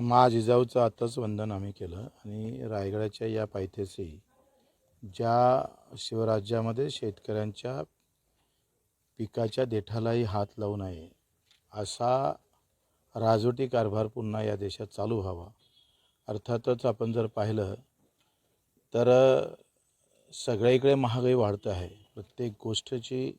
मा जिजाऊचं आताच वंदन आम्ही केलं आणि रायगडाच्या या पायथ्याशी ज्या शिवराज्यामध्ये शेतकऱ्यांच्या पिकाच्या देठालाही हात लावू नये असा राजवटी कारभार पुन्हा या देशात चालू व्हावा. अर्थातच आपण जर पाहिलं तर सगळीकडे महागाई वाढत आहे. प्रत्येक गोष्टीची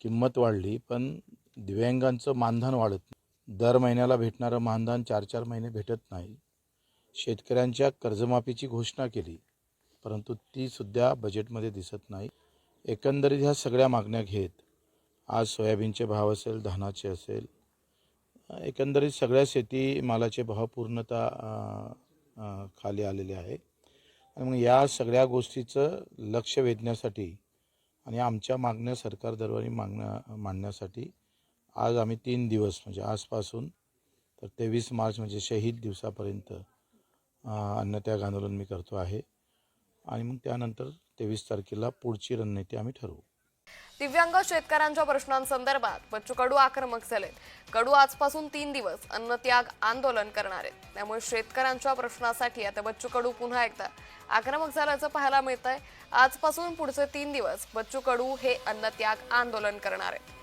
किंमत वाढली पण दिव्यांगांचं मानधन वाढत नाही. दर महिन्याला भेटणारं मानधन चार चार महिने भेटत नाही. शेतकऱ्यांच्या कर्जमाफीची घोषणा केली परंतु ती सुद्धा बजेटमध्ये दिसत नाही. एकंदरीत ह्या सगळ्या मागण्या घेत आज सोयाबीनचे भाव असेल धानाचे असेल एकंदरीत सगळ्या शेती मालाचे भाव पूर्णतः खाली आलेले आहे. आणि मग या सगळ्या गोष्टीचं लक्ष वेधण्यासाठी आणि आमच्या मागण्या सरकार दरबारी मागण्या मांडण्यासाठी आज आम्ही तीन दिवस म्हणजे आजपासून तर तेवीस मार्च म्हणजे शहीद दिवसापर्यंत अन्नत्याग आंदोलन मी करतो आहे. आणि मग त्यानंतर तेवीस तारखेला पुढची रणनीती आम्ही ठरवू. दिव्यांग शेतकऱ्यांच्या प्रश्नांसंदर्भात बच्चू कडू आक्रमक झालेत. कडू आजपासून तीन दिवस अन्नत्याग आंदोलन करणार आहेत. त्यामुळे शेतकऱ्यांच्या प्रश्नासाठी आता बच्चू कडू पुन्हा एकदा आक्रमक झाल्याचं पाहायला मिळत आहे आजपासून पुढचे तीन दिवस बच्चू कडू हे अन्नत्याग आंदोलन करणार आहेत.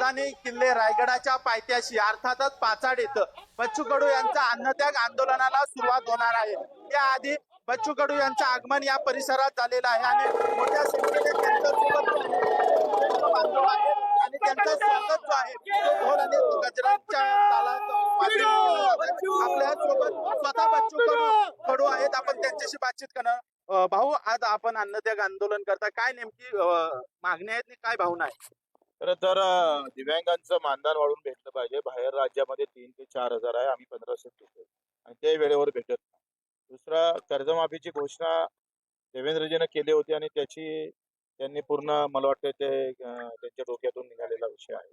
राजधानी किल्ले रायगडाच्या पायथ्याशी अर्थातच पाचाड येतं बच्चू कडू यांचा अन्नत्याग आंदोलनाला सुरुवात होणार आहे. त्याआधी बच्चू कडू यांचं आगमन या परिसरात झालेलं आहे आणि मोठ्या संख्येने त्यांच्यासोबत आणि त्यांचा स्वागत जो आहे तो ढोल आणि गजरांच्या आपल्यासोबत स्वतः बच्चू कडू कडू आहेत. आपण त्यांच्याशी बातचीत करणार. भाऊ आज आपण अन्नत्याग आंदोलन करता. काय नेमकी मागणी आहेत आणि काय भावना आहे खरं तर दिव्यांगांचं मानधन वाढून भेटलं पाहिजे. बाहेर राज्यामध्ये तीन ते चार हजार आहे. आम्ही पंधराशे देतो आणि ते वेळेवर भेटत नाही. दुसरा कर्जमाफीची घोषणा देवेंद्रजीनं केली होती आणि त्याची त्यांनी पूर्ण मला वाटतं ते त्यांच्या डोक्यातून निघालेला विषय आहे.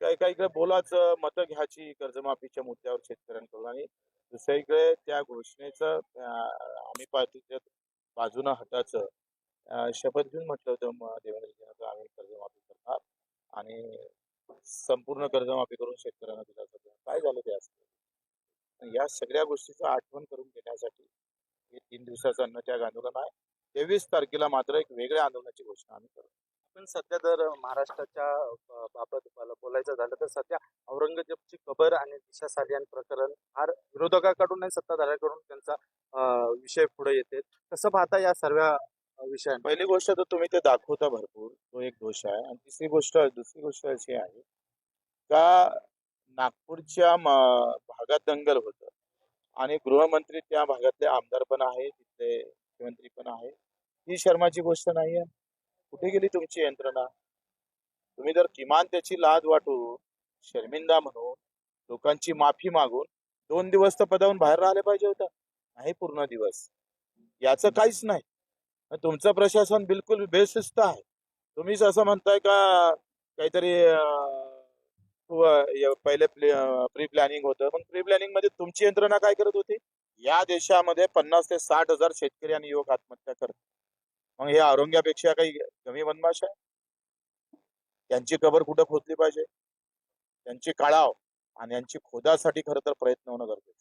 काही काही इकडे बोलाचं मतं घ्यायची कर्जमाफीच्या मुद्द्यावर शेतकऱ्यांकडून. आणि दुसऱ्या इकडे त्या घोषणेचं आम्ही पार्टीच्या बाजूनं हटाचं शपथ घेऊन म्हटलं होतं देवेंद्रजीनं आम्ही कर्जमाफी करणार. आणि संपूर्ण कर्जमाफी करून शेतकऱ्यांना दिला जातो. काय झालं ते असं या सगळ्या गोष्टीचं आठवण करून घेण्यासाठी हे तीन दिवसाचं अन्नत्याग आंदोलन आहे. तेवीस तारखेला मात्र एक वेगळ्या आंदोलनाची घोषणा आम्ही करू पण सध्या जर महाराष्ट्राच्या बाबत बोलायचं झालं तर सध्या औरंगजेबची कबर आणि दिशा सालियान प्रकरण फार विरोधकाकडून आणि सत्ताधाऱ्याकडून त्यांचा विषय पुढे येते. कसं पाहता या सर्व विषय पहिली गोष्ट तर तुम्ही ते दाखवता भरपूर. तो एक दोष आहे. आणि तिसरी गोष्ट दुसरी गोष्ट अशी आहे का नागपूरच्या भागात दंगल होतं. आणि गृहमंत्री त्या भागातले आमदार पण आहे तिथले मुख्यमंत्री पण आहे ही शर्माची गोष्ट नाही आहे कुठे गेली तुमची यंत्रणा? तुम्ही जर किमान त्याची लाज वाटू शर्मिंदा म्हणून लोकांची माफी मागून दोन दिवस तर पदावून बाहेर राहिले पाहिजे होतं. नाही पूर्ण दिवस. याचं काहीच नाही. तुमचं प्रशासन बिलकुल बेशिस्त आहे. तुम्हीच असं म्हणताय का काहीतरी पहिले प्री प्लॅनिंग होतं. पण प्री प्लॅनिंगमध्ये तुमची यंत्रणा काय करत होती? या देशामध्ये पन्नास ते साठ हजार शेतकरी आणि युवक आत्महत्या करतात. मग हे आरोग्यापेक्षा काही कमी बदमाश आहे? त्यांची कबर कुठं खोदली पाहिजे? त्यांची काळाव आणि यांची खोदासाठी खरं तर प्रयत्न होणं गरजेचं